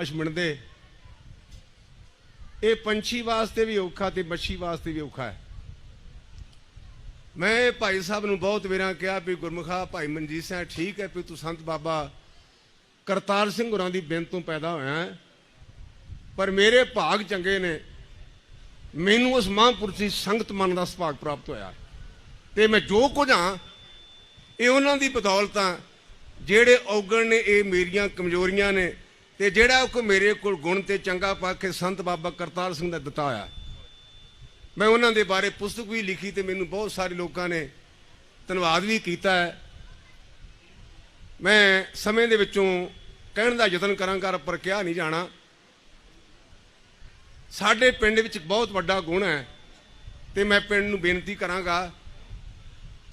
ਆਸ਼ ਮਿਣਦੇ ਇਹ ਪੰਛੀ ਵਾਸਤੇ ਵੀ ਔਖਾ ਤੇ ਮੱਛੀ ਵਾਸਤੇ ਵੀ ਔਖਾ ਹੈ। ਮੈਂ ਭਾਈ ਸਾਹਿਬ ਨੂੰ ਬਹੁਤ ਵੇਰਾਂ ਕਿਹਾ ਵੀ ਗੁਰਮੁਖਾ, ਭਾਈ ਮਨਜੀਤ ਸਿੰਘ ਠੀਕ ਹੈ ਵੀ ਤੂੰ ਸੰਤ ਬਾਬਾ ਕਰਤਾਰ ਸਿੰਘ ਹੋਰਾਂ ਦੀ ਬਿੰਦ ਤੋਂ ਪੈਦਾ ਹੋਇਆ ਹੈ। ਪਰ ਮੇਰੇ ਭਾਗ ਚੰਗੇ ਨੇ। ਮੈਨੂੰ ਉਸ ਮਹਾਂਪੁਰਸ਼ ਦੀ ਸੰਗਤ ਮਨ ਦਾ ਸੁਭਾਗ ਪ੍ਰਾਪਤ ਹੋਇਆ। ਤੇ ਮੈਂ ਜੋ ਕੁਝ ਹਾਂ, ਇਹ ਉਹਨਾਂ ਦੀ ਬਦੌਲਤ ਆ ਜਿਹੜੇ ਔਗਣ ਨੇ, ਇਹ ਮੇਰੀਆਂ ਕਮਜ਼ੋਰੀਆਂ ਨੇ ਤੇ ਜਿਹੜਾ ਕੋ ਮੇਰੇ ਕੋਲ ਗੁਣ ਤੇ ਚੰਗਾ ਪਾ ਕੇ ਸੰਤ ਬਾਬਾ ਕਰਤਾਰ ਸਿੰਘ ਦਾ ਦਿੱਤਾ ਹੋਇਆ, ਮੈਂ ਉਹਨਾਂ ਦੇ ਬਾਰੇ ਪੁਸਤਕ ਵੀ ਲਿਖੀ ਤੇ ਮੈਨੂੰ ਬਹੁਤ ਸਾਰੇ ਲੋਕਾਂ ਨੇ ਧੰਨਵਾਦ ਵੀ ਕੀਤਾ ਹੈ। ਮੈਂ ਸਮੇਂ ਦੇ ਵਿੱਚੋਂ ਕਹਿਣ ਦਾ ਯਤਨ ਕਰਾਂਗਾ, ਪਰ ਕਿਹਾ ਨਹੀਂ ਜਾਣਾ। ਸਾਡੇ ਪਿੰਡ ਵਿੱਚ ਬਹੁਤ ਵੱਡਾ ਗੁਣ ਹੈ ਤੇ ਮੈਂ ਪਿੰਡ ਨੂੰ ਬੇਨਤੀ ਕਰਾਂਗਾ,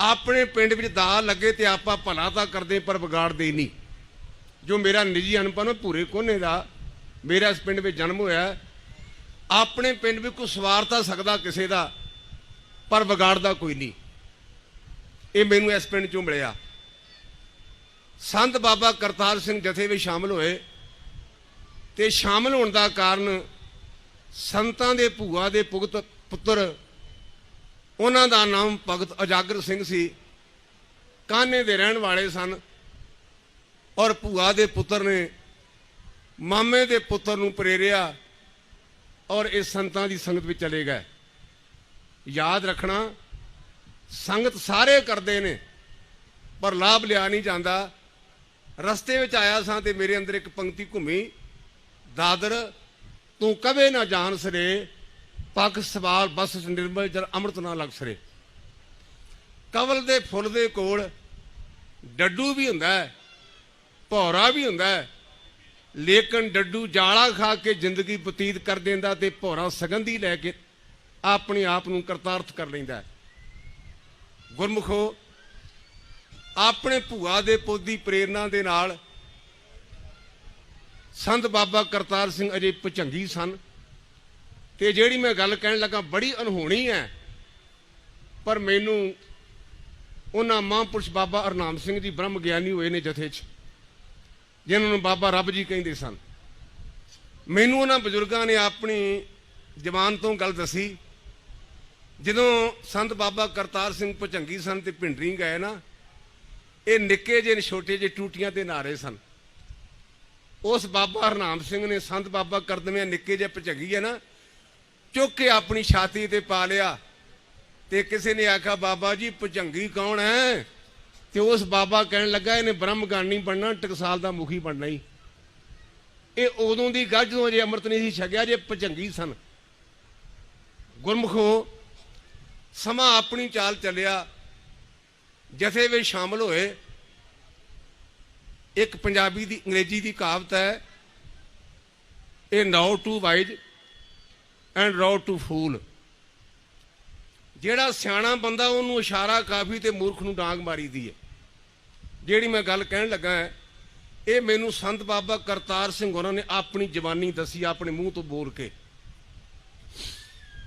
ਆਪਣੇ ਪਿੰਡ ਵਿੱਚ ਦਾ ਲੱਗੇ ਤੇ ਆਪਾਂ ਭਲਾ ਤਾਂ ਕਰਦੇ, ਪਰ ਵਿਗਾੜਦੇ ਨਹੀਂ। ਜੋ ਮੇਰਾ ਨਿੱਜੀ ਅਨੁਭਵ ਹੈ ਪੂਰੇ ਕੋਨੇ ਦਾ। ਮੇਰਾ ਇਸ ਪਿੰਡ ਵਿੱਚ ਜਨਮ ਹੋਇਆ। ਆਪਣੇ ਪਿੰਡ ਵਿੱਚ ਕੋਈ ਸਵਾਰ ਤਾਂ ਸਕਦਾ ਕਿਸੇ ਦਾ, ਪਰ ਵਿਗਾੜਦਾ ਕੋਈ ਨਹੀਂ। ਇਹ ਮੈਨੂੰ ਇਸ ਪਿੰਡ ਚੋਂ ਮਿਲਿਆ। ਸੰਤ ਬਾਬਾ ਕਰਤਾਰ ਸਿੰਘ ਜਥੇ ਵਿੱਚ ਸ਼ਾਮਲ ਹੋਏ ਤੇ ਸ਼ਾਮਲ ਹੋਣ ਦਾ ਕਾਰਨ ਸੰਤਾਂ ਦੇ ਭੂਆ ਦੇ ਭੁਗਤ ਪੁੱਤਰ, ਉਹਨਾਂ ਦਾ ਨਾਮ ਭਗਤ ਅਜਾਗਰ ਸਿੰਘ ਸੀ। ਕਾਨੇ ਦੇ ਰਹਿਣ ਵਾਲੇ ਸਨ। ਔਰ ਭੂਆ ਦੇ ਪੁੱਤਰ ਨੇ ਮਾਮੇ ਦੇ ਪੁੱਤਰ ਨੂੰ ਪ੍ਰੇਰਿਆ ਔਰ ਇਹ ਸੰਤਾਂ ਦੀ ਸੰਗਤ ਵਿੱਚ ਚਲੇ ਗਏ। ਯਾਦ ਰੱਖਣਾ, ਸੰਗਤ ਸਾਰੇ ਕਰਦੇ ਨੇ, ਪਰ ਲਾਭ ਲਿਆ ਨਹੀਂ ਜਾਂਦਾ। ਰਸਤੇ ਵਿੱਚ ਆਇਆ ਸਾਂ ਤੇ ਮੇਰੇ ਅੰਦਰ ਇੱਕ ਪੰਕਤੀ ਘੁੰਮੀ, ਦਾਦਰ, ਤੂੰ ਕਵੇ ਨਾ ਜਾਣ ਸਰੇ, ਪੱਖ ਸਵਾਲ ਬਸ ਨਿਰਮਲ ਜਰ ਅੰਮ੍ਰਿਤ ਨਾ ਲੱਗ ਸਰੇ। ਕਵਲ ਦੇ ਫੁੱਲ ਦੇ ਕੋਲ ਡੱਡੂ ਵੀ ਹੁੰਦਾ ਹੈ। ਭੌਰਾ ਵੀ ਹੁੰਦਾ ਹੈ। ਲੇਕਿਨ ਡੱਡੂ ਜਾਲਾ ਖਾ ਕੇ ਜ਼ਿੰਦਗੀ ਬਤੀਤ ਕਰ ਦਿੰਦਾ ਤੇ ਭੌਰਾ ਸਗੰਧੀ ਲੈ ਕੇ ਆਪਣੇ ਆਪ ਨੂੰ ਕਰਤਾਰਥ ਕਰ ਲੈਂਦਾ ਹੈ। ਗੁਰਮੁਖੋ, ਆਪਣੇ ਭੂਆ ਦੇ ਪੁੱਤ ਦੀ ਪ੍ਰੇਰਣਾ ਦੇ ਨਾਲ ਸੰਤ ਬਾਬਾ ਕਰਤਾਰ ਸਿੰਘ ਅਜੇ ਪਚੰਗੀ ਸਨ ਤੇ ਜਿਹੜੀ ਮੈਂ ਗੱਲ ਕਹਿਣ ਲੱਗਾ ਬੜੀ ਅਨਹੋਣੀ ਹੈ, ਪਰ ਮੈਨੂੰ ਉਹਨਾਂ ਮਹਾਂਪੁਰਸ਼ ਬਾਬਾ ਅਰਨਾਮ ਸਿੰਘ ਜੀ ਬ੍ਰਹਮ ਗਿਆਨੀ ਹੋਏ ਨੇ ਜਥੇ 'ਚ। ਜਿਨ੍ਹਾਂ ਨੂੰ ਬਾਬਾ ਰੱਬ ਜੀ ਕਹਿੰਦੇ ਸਨ। ਮੈਨੂੰ ਉਹਨਾਂ ਬਜ਼ੁਰਗਾਂ ਨੇ ਆਪਣੀ ਜਵਾਨ ਤੋਂ ਗੱਲ ਦੱਸੀ। ਜਦੋਂ ਸੰਤ ਬਾਬਾ ਕਰਤਾਰ ਸਿੰਘ ਭੁਜੰਗੀ ਸਨ ਤੇ ਭਿੰਡਰੀ ਗਏ ਨਾ, ਇਹ ਨਿੱਕੇ ਜਿਹੇ ਛੋਟੇ ਜਿਹੇ ਟੂਟੀਆਂ ਤੇ ਨਾਰੇ ਸਨ। ਉਸ ਬਾਬਾ ਹਰਨਾਮ ਸਿੰਘ ਨੇ ਸੰਤ ਬਾਬਾ ਕਰਦਮਿਆਂ ਨਿੱਕੇ ਜਿਹੇ ਭੁਜੰਗੀ ਹੈ ਨਾ, ਚੁੱਕ ਕੇ ਆਪਣੀ ਛਾਤੀ ਤੇ ਪਾ ਲਿਆ ਤੇ ਕਿਸੇ ਨੇ ਆਖਿਆ, ਬਾਬਾ ਜੀ ਭਚੰਗੀ ਕੌਣ ਹੈ? ਤੇ ਉਸ ਬਾਬਾ ਕਹਿਣ ਲੱਗਾ ਇਹਨੇ ਬ੍ਰਹਮਗਾਨੀ ਬਣਨਾ ਟਕਸਾਲ ਦਾ ਮੁਖੀ ਬਣਨਾ ਹੀ। ਇਹ ਉਦੋਂ ਦੀ ਗੱਲ ਜਦੋਂ ਅਜੇ ਅੰਮ੍ਰਿਤ ਨਹੀਂ ਸੀ ਛਕਿਆ ਜੇ ਭਜੰਗੀ ਸਨ। ਗੁਰਮੁਖੋ, ਸਮਾਂ ਆਪਣੀ ਚਾਲ ਚੱਲਿਆ। ਜਥੇ ਵਿੱਚ ਸ਼ਾਮਲ ਹੋਏ। ਇੱਕ ਪੰਜਾਬੀ ਦੀ, ਅੰਗਰੇਜ਼ੀ ਦੀ ਕਹਾਵਤ ਹੈ ਇਹ nod to wise and rod to fool ਜਿਹੜਾ ਸਿਆਣਾ ਬੰਦਾ ਉਹਨੂੰ ਇਸ਼ਾਰਾ ਕਾਫੀ ਤੇ ਮੂਰਖ ਨੂੰ ਡਾਂਗ ਮਾਰੀਦੀ ਹੈ। ਜਿਹੜੀ ਮੈਂ ਗੱਲ ਕਹਿਣ ਲੱਗਾ ਹੈ, ਇਹ ਮੈਨੂੰ ਸੰਤ ਬਾਬਾ ਕਰਤਾਰ ਸਿੰਘ ਹੋਰਾਂ ਨੇ ਆਪਣੀ ਜ਼ਬਾਨੀ ਦੱਸੀ, ਆਪਣੇ ਮੂੰਹ ਤੋਂ ਬੋਲ ਕੇ।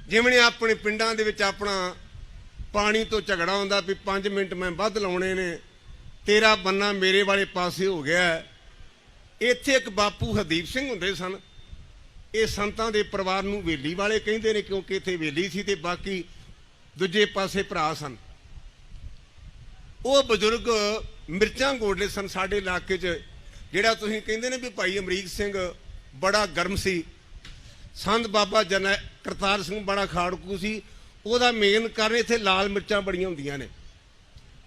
ਜਿਵੇਂ ਆਪਣੇ ਪਿੰਡਾਂ ਦੇ ਵਿੱਚ ਆਪਣਾ ਪਾਣੀ ਤੋਂ ਝਗੜਾ ਹੁੰਦਾ ਵੀ 5 ਮਿੰਟ ਮੈਂ ਵੱਧ ਲਾਉਣੇ ਨੇ, ਤੇਰਾ ਬੰਨਾ ਮੇਰੇ ਵਾਲੇ ਪਾਸੇ ਹੋ ਗਿਆ ਇੱਥੇ ਇੱਕ ਬਾਪੂ ਹਦੀਪ ਸਿੰਘ ਹੁੰਦੇ ਸਨ। ਇਹ ਸੰਤਾਂ ਦੇ ਪਰਿਵਾਰ ਨੂੰ ਵੇਲੀ ਵਾਲੇ ਕਹਿੰਦੇ ਨੇ, ਕਿਉਂਕਿ ਇੱਥੇ ਵੇਲੀ ਸੀ ਤੇ ਬਾਕੀ ਦੂਜੇ ਪਾਸੇ ਭਰਾ ਸਨ। ਉਹ ਬਜ਼ੁਰਗ ਮਿਰਚਾਂ ਗੋਡਲੇ ਸਨ ਸਾਡੇ ਇਲਾਕੇ 'ਚ, ਜਿਹੜਾ ਤੁਸੀਂ ਕਹਿੰਦੇ ਨੇ ਵੀ ਭਾਈ ਅਮਰੀਕ ਸਿੰਘ ਬੜਾ ਗਰਮ ਸੀ। ਸੰਤ ਬਾਬਾ ਜਨ ਕਰਤਾਰ ਸਿੰਘ ਬੜਾ ਖਾੜਕੂ ਸੀ। ਉਹਦਾ ਮੇਨ ਕਾਰਨ ਇੱਥੇ ਲਾਲ ਮਿਰਚਾਂ ਬੜੀਆਂ ਹੁੰਦੀਆਂ ਨੇ।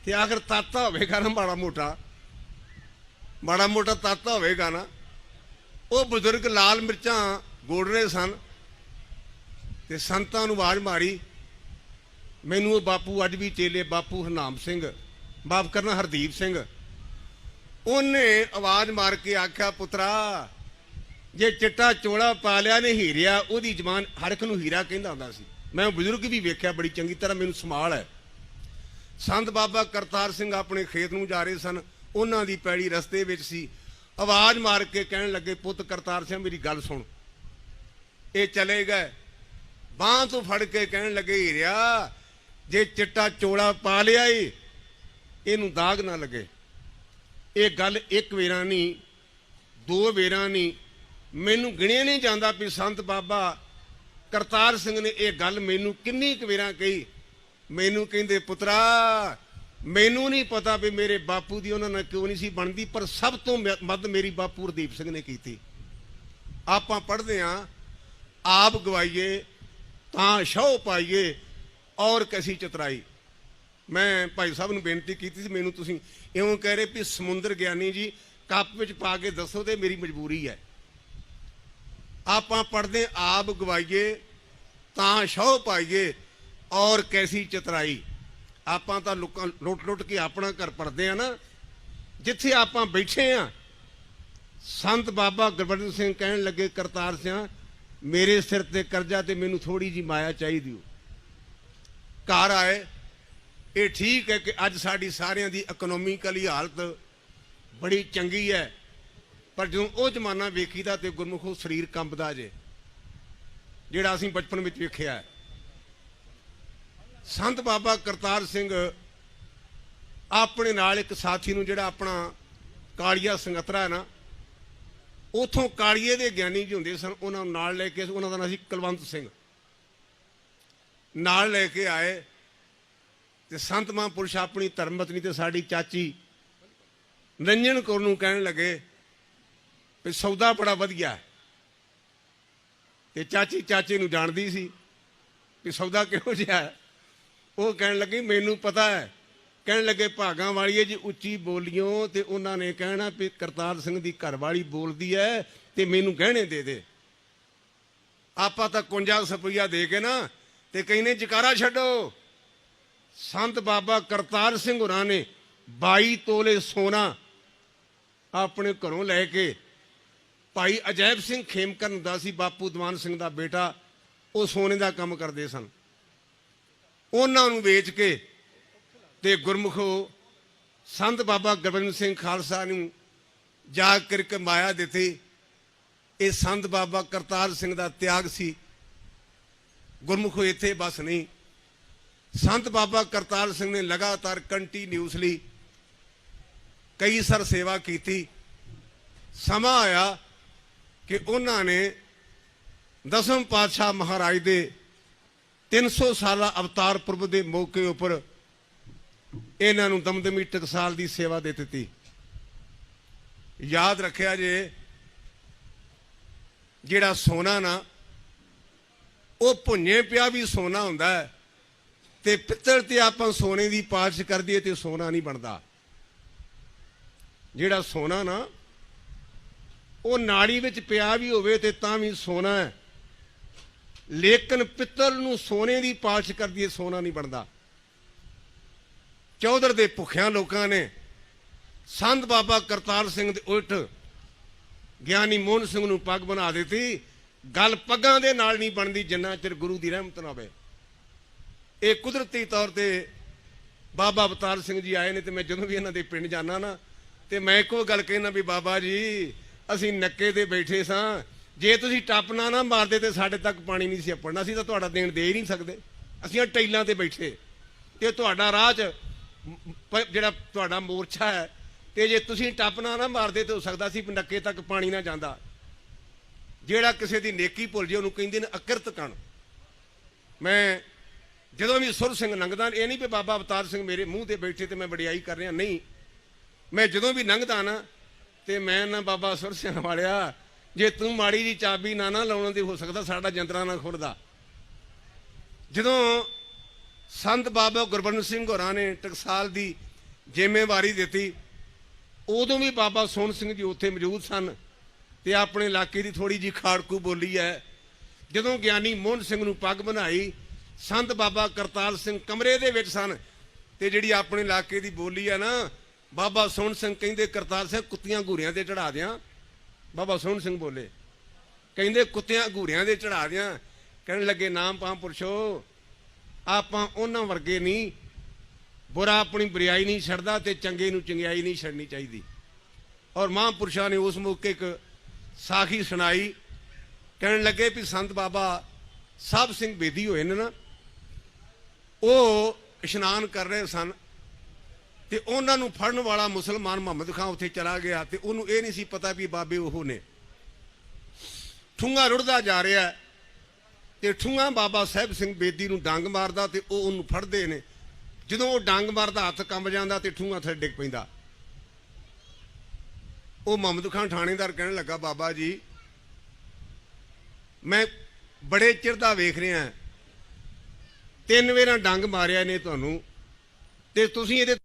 ਤੇ ਆਖਰ ਤਾਤਾ ਹੋਵੇਗਾ ਨਾ ਮਾੜਾ ਮੋਟਾ। ਮਾੜਾ ਮੋਟਾ ਤਾਤਾ ਹੋਵੇਗਾ ਨਾ। ਉਹ ਬਜ਼ੁਰਗ ਲਾਲ ਮਿਰਚਾਂ ਗੋੜ ਰਹੇ ਸਨ। ਤੇ ਸੰਤਾਂ ਨੂੰ ਆਵਾਜ਼ ਮਾਰੀ। ਮੈਨੂੰ ਉਹ ਬਾਪੂ ਅੱਜ ਵੀ ਚੇਲੇ, ਬਾਪੂ ਹਰਨਾਮ ਸਿੰਘ। ਮਾਫ ਕਰਨਾ ਹਰਦੀਪ ਸਿੰਘ। ਉਹਨੇ ਆਵਾਜ਼ ਮਾਰ ਕੇ ਆਖਿਆ, ਪੁੱਤਰਾ, ਜੇ ਚਿੱਟਾ ਚੋਲਾ ਪਾ ਲਿਆ ਨੇ ਹੀਰਿਆ, ਉਹਦੀ ਜ਼ਬਾਨ ਹਰ ਇੱਕ ਨੂੰ ਹੀਰਾ ਕਹਿੰਦਾ ਹੁੰਦਾ ਸੀ। ਮੈਂ ਉਹ ਬਜ਼ੁਰਗ ਵੀ ਵੇਖਿਆ, ਬੜੀ ਚੰਗੀ ਤਰ੍ਹਾਂ ਮੈਨੂੰ ਸਮਾਲ ਹੈ। ਸੰਤ ਬਾਬਾ ਕਰਤਾਰ ਸਿੰਘ ਆਪਣੇ ਖੇਤ ਨੂੰ ਜਾ ਰਹੇ ਸਨ। ਉਹਨਾਂ ਦੀ ਪੈੜੀ ਰਸਤੇ ਵਿੱਚ ਸੀ। ਆਵਾਜ਼ ਮਾਰ ਕੇ ਕਹਿਣ ਲੱਗੇ, ਪੁੱਤ ਕਰਤਾਰ ਸਿੰਘ, ਮੇਰੀ ਗੱਲ ਸੁਣ। ਇਹ ਚਲੇ ਗਏ। ਬਾਹ ਤੋਂ ਫੜ ਕੇ ਕਹਿਣ ਲੱਗੇ, ਹੀਰਿਆ, ਜੇ ਚਿੱਟਾ ਚੋਲਾ ਪਾ ਲਿਆ ਏ ਇਹਨੂੰ ਦਾਗ ਨਾ ਲੱਗੇ। ਇਹ ਗੱਲ ਇੱਕ ਵੇਰਾ ਨਹੀਂ, ਦੋ ਵੇਰਾ ਨਹੀਂ। ਮੈਨੂੰ ਗਿਣਿਆ ਨਹੀਂ ਜਾਂਦਾ ਵੀ ਸੰਤ ਬਾਬਾ ਕਰਤਾਰ ਸਿੰਘ ਨੇ ਇਹ ਗੱਲ ਮੈਨੂੰ ਕਿੰਨੀ ਕੁ ਵਾਰਾਂ ਕਹੀ। ਮੈਨੂੰ ਕਹਿੰਦੇ, ਪੁੱਤਰਾ, ਮੈਨੂੰ ਨਹੀਂ ਪਤਾ ਵੀ ਮੇਰੇ ਬਾਪੂ ਦੀ ਉਹਨਾਂ ਨਾਲ ਕਿਉਂ ਨਹੀਂ ਸੀ ਬਣਦੀ, ਪਰ ਸਭ ਤੋਂ ਮ- ਮੱਧ ਮੇਰੀ ਬਾਪੂ ਹਰਦੀਪ ਸਿੰਘ ਨੇ ਕੀਤੀ। ਆਪਾਂ ਪੜ੍ਹਦੇ ਆਂ, ਆਪ ਗਵਾਈਏ, ਤਾਂ ਸ਼ੌ ਪਾਈਏ ਔਰ ਕਸੀ ਚਤਰਾਈ। ਮੈਂ ਭਾਈ ਸਾਹਿਬ ਨੂੰ ਬੇਨਤੀ ਕੀਤੀ ਸੀ, ਮੈਨੂੰ ਤੁਸੀਂ ਇਉਂ ਕਹਿ ਰਹੇ ਵੀ ਸਮੁੰਦਰ ਗਿਆਨੀ ਜੀ, ਕੱਪ ਵਿੱਚ ਪਾ ਕੇ ਦੱਸੋ ਤੇ ਮੇਰੀ ਮਜਬੂਰੀ ਹੈ। ਆਪਾਂ ਪੜਦੇ ਆਪ ਗਵਾਈਏ, ਤਾਂ ਸ਼ੌ ਪਾਈਏ ਔਰ ਕੈਸੀ ਚਤਰਾਈ। ਆਪਾਂ ਤਾਂ ਲੋਕਾਂ ਲੁੱਟ ਲੁੱਟ ਕੇ ਆਪਣਾ ਘਰ ਪੜਦੇ ਆ ਨਾ। ਜਿੱਥੇ ਆਪਾਂ ਬੈਠੇ ਆ, ਸੰਤ ਬਾਬਾ ਗੁਰਬਚਨ ਸਿੰਘ ਕਹਿਣ ਲੱਗੇ, ਕਰਤਾਰ ਸਿਆਂ, ਮੇਰੇ ਸਿਰ ਤੇ ਕਰਜ਼ਾ ਤੇ ਮੈਨੂੰ ਥੋੜੀ ਜੀ ਮਾਇਆ ਚਾਹੀਦੀ ਹੋ ਘਰ ਆਏ ਇਹ ਠੀਕ ਹੈ ਕਿ ਅੱਜ ਸਾਡੀ ਸਾਰਿਆਂ ਦੀ ਇਕਨੋਮਿਕਲੀ ਹਾਲਤ ਬੜੀ ਚੰਗੀ ਹੈ। ਪਰ ਜਦੋਂ ਉਹ ਜ਼ਮਾਨਾ ਵੇਖੀਦਾ ਤੇ ਗੁਰਮੁਖੋ ਸਰੀਰ ਕੰਬਦਾ ਜੇ, ਜਿਹੜਾ ਅਸੀਂ ਬਚਪਨ ਵਿੱਚ ਵੇਖਿਆ ਸੰਤ ਬਾਬਾ ਕਰਤਾਰ ਸਿੰਘ ਆਪਣੇ ਨਾਲ ਇੱਕ ਸਾਥੀ ਨੂੰ ਜਿਹੜਾ ਆਪਣਾ ਕਾਲੀਆ ਸੰਗਤਰਾ ਹੈ ਨਾ, ਉਥੋਂ ਕਾਲੀਏ ਦੇ ਗਿਆਨੀ ਜੀ ਹੁੰਦੇ ਸਨ, ਉਹਨਾਂ ਨੂੰ ਨਾਲ ਲੈ ਕੇ, ਉਹਨਾਂ ਦਾ ਨਾਂ ਸੀ ਕੁਲਵੰਤ ਸਿੰਘ। ਨਾਲ ਲੈ ਕੇ ਆਏ। ਤੇ ਸੰਤ ਮਹਾਂਪੁਰਸ਼ ਆਪਣੀ ਧਰਮਪਤਨੀ ਤੇ ਸਾਡੀ ਚਾਚੀ ਨੰਜਨ ਕੌਰ ਨੂੰ ਕਹਿਣ ਲੱਗੇ ਵੀ ਸੌਦਾ ਬੜਾ ਵਧੀਆ ਹੈ। ਤੇ ਚਾਚੀ ਚਾਚੇ ਨੂੰ ਜਾਣਦੀ ਸੀ ਵੀ ਸੌਦਾ ਕਿਹੋ ਜਿਹਾ ਉਹ ਕਹਿਣ ਲੱਗੀ, ਮੈਨੂੰ ਪਤਾ ਹੈ। ਕਹਿਣ ਲੱਗੇ, ਭਾਗਾਂ ਵਾਲੀਏ ਜੀ ਉੱਚੀ ਬੋਲੀਓ ਤੇ ਉਹਨਾਂ ਨੇ ਕਹਿਣਾ ਵੀ ਕਰਤਾਰ ਸਿੰਘ ਦੀ ਘਰਵਾਲੀ ਬੋਲਦੀ ਹੈ ਤੇ ਮੈਨੂੰ ਗਹਿਣੇ ਦੇ ਦੇ। ਆਪਾਂ ਤਾਂ 51 ਰੁਪਈਆ ਦੇ ਕੇ ਨਾ ਤੇ ਕਹਿੰਦੇ, ਜਕਾਰਾ ਛੱਡੋ ਸੰਤ ਬਾਬਾ ਕਰਤਾਰ ਸਿੰਘ ਹੋਰਾਂ ਨੇ 22 ਤੋਲੇ ਸੋਨਾ ਆਪਣੇ ਘਰੋਂ ਲੈ ਕੇ ਭਾਈ ਅਜੈਬ ਸਿੰਘ ਖੇਮਕਰਨ ਦਾ ਸੀ, ਬਾਪੂ ਦਵਾਨ ਸਿੰਘ ਦਾ ਬੇਟਾ, ਉਹ ਸੋਨੇ ਦਾ ਕੰਮ ਕਰਦੇ ਸਨ। ਉਹਨਾਂ ਨੂੰ ਵੇਚ ਕੇ ਤੇ ਗੁਰਮੁਖੋ ਸੰਤ ਬਾਬਾ ਗੁਰਬਚਨ ਸਿੰਘ ਖਾਲਸਾ ਨੂੰ ਜਾ ਕਰਕੇ ਮਾਇਆ ਦਿੱਤੀ। ਇਹ ਸੰਤ ਬਾਬਾ ਕਰਤਾਰ ਸਿੰਘ ਦਾ ਤਿਆਗ ਸੀ। ਗੁਰਮੁਖੋ ਇੱਥੇ ਬਸ ਨਹੀਂ। ਸੰਤ ਬਾਬਾ ਕਰਤਾਰ ਸਿੰਘ ਨੇ ਲਗਾਤਾਰ ਕੰਟੀਨਿਊਸਲੀ ਕਈ ਸਰ ਸੇਵਾ ਕੀਤੀ। ਸਮਾਂ ਆਇਆ ਕਿ ਉਹਨਾਂ ਨੇ ਦਸਮ ਪਾਤਸ਼ਾਹ ਮਹਾਰਾਜ ਦੇ 300 ਸਾਲਾ ਅਵਤਾਰ ਪੁਰਬ ਦੇ ਮੌਕੇ ਉੱਪਰ ਇਹਨਾਂ ਨੂੰ ਦਮਦਮੀ ਟਕਸਾਲ ਦੀ ਸੇਵਾ ਦੇ ਦਿੱਤੀ। ਯਾਦ ਰੱਖਿਆ ਜੇ ਜਿਹੜਾ ਸੋਨਾ ਨਾ, ਉਹ ਭੁੰਨੇ ਪਿਆ ਵੀ ਸੋਨਾ ਹੁੰਦਾ ਹੈ। ਤੇ ਪਿੱਤਲ ਤੇ ਆਪਾਂ ਸੋਨੇ ਦੀ ਪਾਲਿਸ਼ ਕਰ ਦਈਏ ਤੇ ਸੋਨਾ ਨਹੀਂ ਬਣਦਾ। ਜਿਹੜਾ ਸੋਨਾ ਨਾ, ਉਹ ਨਾੜੀ ਵਿੱਚ ਪਿਆ ਵੀ ਹੋਵੇ ਤੇ ਤਾਂ ਵੀ ਸੋਨਾ ਹੈ। ਲੇਕਿਨ ਪਿੱਤਲ ਨੂੰ ਸੋਨੇ ਦੀ ਪਾਲਿਸ਼ ਕਰ ਦਈਏ ਸੋਨਾ ਨਹੀਂ ਬਣਦਾ। ਚੌਧਰ ਦੇ ਭੁੱਖਿਆਂ ਲੋਕਾਂ ਨੇ ਸੰਤ ਬਾਬਾ ਕਰਤਾਰ ਸਿੰਘ ਦੇ ਉਲਟ ਗਿਆਨੀ ਮੋਹਨ ਸਿੰਘ ਨੂੰ ਪੱਗ ਬਣਾ ਦਿੱਤੀ। ਗੱਲ ਪੱਗਾਂ ਦੇ ਨਾਲ ਨਹੀਂ ਬਣਦੀ, ਜਿੰਨਾ ਚਿਰ ਗੁਰੂ ਦੀ ਰਹਿਮਤ ਨਾ ਹੋਵੇ। ਇਹ ਕੁਦਰਤੀ ਤੌਰ ਤੇ ਬਾਬਾ ਅਵਤਾਰ ਸਿੰਘ ਜੀ ਆਏ ਨੇ ਤੇ ਮੈਂ ਜਦੋਂ ਵੀ ਇਹਨਾਂ ਦੇ ਪਿੰਡ ਜਾਣਾ ਨਾ, ਤੇ ਮੈਂ ਇੱਕੋ ਗੱਲ ਕਹਿਣਾ ਵੀ ਬਾਬਾ ਜੀ, ਅਸੀਂ ਨੱਕੇ ਤੇ ਬੈਠੇ ਸਾਂ। ਜੇ ਤੁਸੀਂ ਟੱਪਣਾ ਨਾ ਮਾਰਦੇ ਤੇ ਸਾਡੇ ਤੱਕ ਪਾਣੀ ਨਹੀਂ ਸੀ ਆਪੜਨਾ ਸੀ ਤਾਂ ਤੁਹਾਡਾ ਦੇਣ ਦੇ ਹੀ ਨਹੀਂ ਸਕਦੇ। ਅਸੀਂ ਆ ਟੈਲਾਂ ਤੇ ਬੈਠੇ। ਤੇ ਤੁਹਾਡਾ ਰਾਹ 'ਚ ਜਿਹੜਾ ਤੁਹਾਡਾ ਮੋਰਚਾ ਹੈ, ਤੇ ਜੇ ਤੁਸੀਂ ਟੱਪਣਾ ਨਾ ਮਾਰਦੇ ਤੇ ਹੋ ਸਕਦਾ ਸੀ ਨੱਕੇ ਤੱਕ ਪਾਣੀ ਨਾ ਜਾਂਦਾ। ਜਿਹੜਾ ਕਿਸੇ ਦੀ ਨੇਕੀ ਭੁੱਲ ਜੇ, ਉਹਨੂੰ ਕਹਿੰਦੇ ਨੇ ਅਕਿਰਤ ਕਣ। ਮੈਂ ਜਦੋਂ ਵੀ ਸੁਰ ਸਿੰਘ ਲੰਘਦਾ ਇਹ ਨਹੀਂ ਵੀ ਬਾਬਾ ਅਵਤਾਰ ਸਿੰਘ ਮੇਰੇ ਮੂੰਹ ਤੇ ਬੈਠੇ ਤੇ ਮੈਂ ਵਡਿਆਈ ਕਰ ਰਿਹਾ। ਨਹੀਂ, ਮੈਂ ਜਦੋਂ ਵੀ ਲੰਘਦਾ ਨਾ, ਤੇ ਮੈਂ ਨਾ ਬਾਬਾ ਸੁਰ ਸਿੰਘ ਵਾਲਿਆ, ਜੇ ਤੂੰ ਮਾੜੀ ਜੀ ਚਾਬੀ ਨਾ ਨਾ ਲਾਉਣ ਦੀ, ਹੋ ਸਕਦਾ ਸਾਡਾ ਜੰਦਰਾ ਨਾ ਖੁਰਦਾ। ਜਦੋਂ ਸੰਤ ਬਾਬਾ ਗੁਰਬੰਦ ਸਿੰਘ ਹੋਰਾਂ ਨੇ ਟਕਸਾਲ ਦੀ ਜ਼ਿੰਮੇਵਾਰੀ ਦਿੱਤੀ, ਉਦੋਂ ਵੀ ਬਾਬਾ ਸੋਹਣ ਸਿੰਘ ਜੀ ਉੱਥੇ ਮੌਜੂਦ ਸਨ ਤੇ ਆਪਣੇ ਇਲਾਕੇ ਦੀ ਥੋੜੀ ਜੀ ਖਾੜਕੂ ਬੋਲੀ ਹੈ। ਜਦੋਂ ਗਿਆਨੀ ਮੋਹਨ ਸਿੰਘ ਨੂੰ ਪੱਗ ਬਣਾਈ ਸੰਤ ਬਾਬਾ ਕਰਤਾਰ ਸਿੰਘ ਕਮਰੇ ਦੇ ਵਿੱਚ ਸਨ। ਤੇ ਜਿਹੜੀ ਆਪਣੇ ਇਲਾਕੇ ਦੀ ਬੋਲੀ ਹੈ ਨਾ, ਬਾਬਾ ਸੋਹਣ ਸਿੰਘ ਕਹਿੰਦੇ, ਕਰਤਾਰ ਸਿੰਘ, ਕੁੱਤੀਆਂ ਘੂਰਿਆਂ ਤੇ ਚੜਾ ਦਿਆਂ। ਬਾਬਾ ਸੋਹਣ ਸਿੰਘ ਬੋਲੇ, ਕਹਿੰਦੇ, ਕੁੱਤਿਆਂ ਘੂਰਿਆਂ ਦੇ ਚੜਾ ਦਿਆਂ। ਕਹਿਣ ਲੱਗੇ, ਨਾਮ ਪਾਂ ਪੁਰਸ਼ੋ, ਆਪਾਂ ਉਹਨਾਂ ਵਰਗੇ ਨਹੀਂ। ਬੁਰਾ ਆਪਣੀ ਬੁਰਾਈ ਨਹੀਂ ਛੱਡਦਾ ਤੇ ਚੰਗੇ ਨੂੰ ਚੰਗਿਆਈ ਨਹੀਂ ਛੱਡਣੀ ਚਾਹੀਦੀ। ਔਰ ਮਹਾਂਪੁਰਸ਼ਾਂ ਨੇ ਉਸ ਮੌਕੇ ਇੱਕ ਸਾਖੀ ਸੁਣਾਈ। ਕਹਿਣ ਲੱਗੇ ਵੀ ਸੰਤ ਬਾਬਾ ਸਾਹਿਬ ਸਿੰਘ ਬੇਦੀ ਹੋਏ ਨੇ ਨਾ ਉਹ ਇਸ਼ਨਾਨ ਕਰ ਰਹੇ ਸਨ ਤੇ ਉਹਨਾਂ ਨੂੰ ਫੜਨ ਵਾਲਾ ਮੁਸਲਮਾਨ ਮੁਹੰਮਦ ਖਾਨ ਉੱਥੇ ਚਲਾ ਗਿਆ ਤੇ ਉਹਨੂੰ ਇਹ ਨਹੀਂ ਸੀ ਪਤਾ ਵੀ ਬਾਬੇ ਉਹ ਨੇ। ਠੂੰਗਾ ਰੁੜਦਾ ਜਾ ਰਿਹਾ ਹੈ ਤੇ ਠੂੰਗਾ ਬਾਬਾ ਸਾਹਿਬ ਸਿੰਘ ਬੇਦੀ ਨੂੰ ਡੰਗ ਮਾਰਦਾ ਤੇ ਉਹ ਉਹਨੂੰ ਫੜਦੇ ਨੇ। ਜਦੋਂ ਉਹ ਡੰਗ ਮਾਰਦਾ, ਹੱਥ ਕੰਬ ਜਾਂਦਾ ਤੇ ਠੂੰਗਾ ਥੱਲੇ ਡਿੱਗ ਪੈਂਦਾ। ਉਹ ਮੁਹੰਮਦ ਖਾਨ ਥਾਣੇਦਾਰ ਕਹਿਣ ਲੱਗਾ, ਬਾਬਾ ਜੀ, ਮੈਂ ਬੜੇ ਚਿਰ ਦਾ ਵੇਖ ਰਿਹਾ ਤਿੰਨ ਵੇਰਾਂ ਡੰਗ ਮਾਰਿਆ ਨੇ ਤੁਹਾਨੂੰ ਤੇ ਤੁਸੀਂ ਇਹਦੇ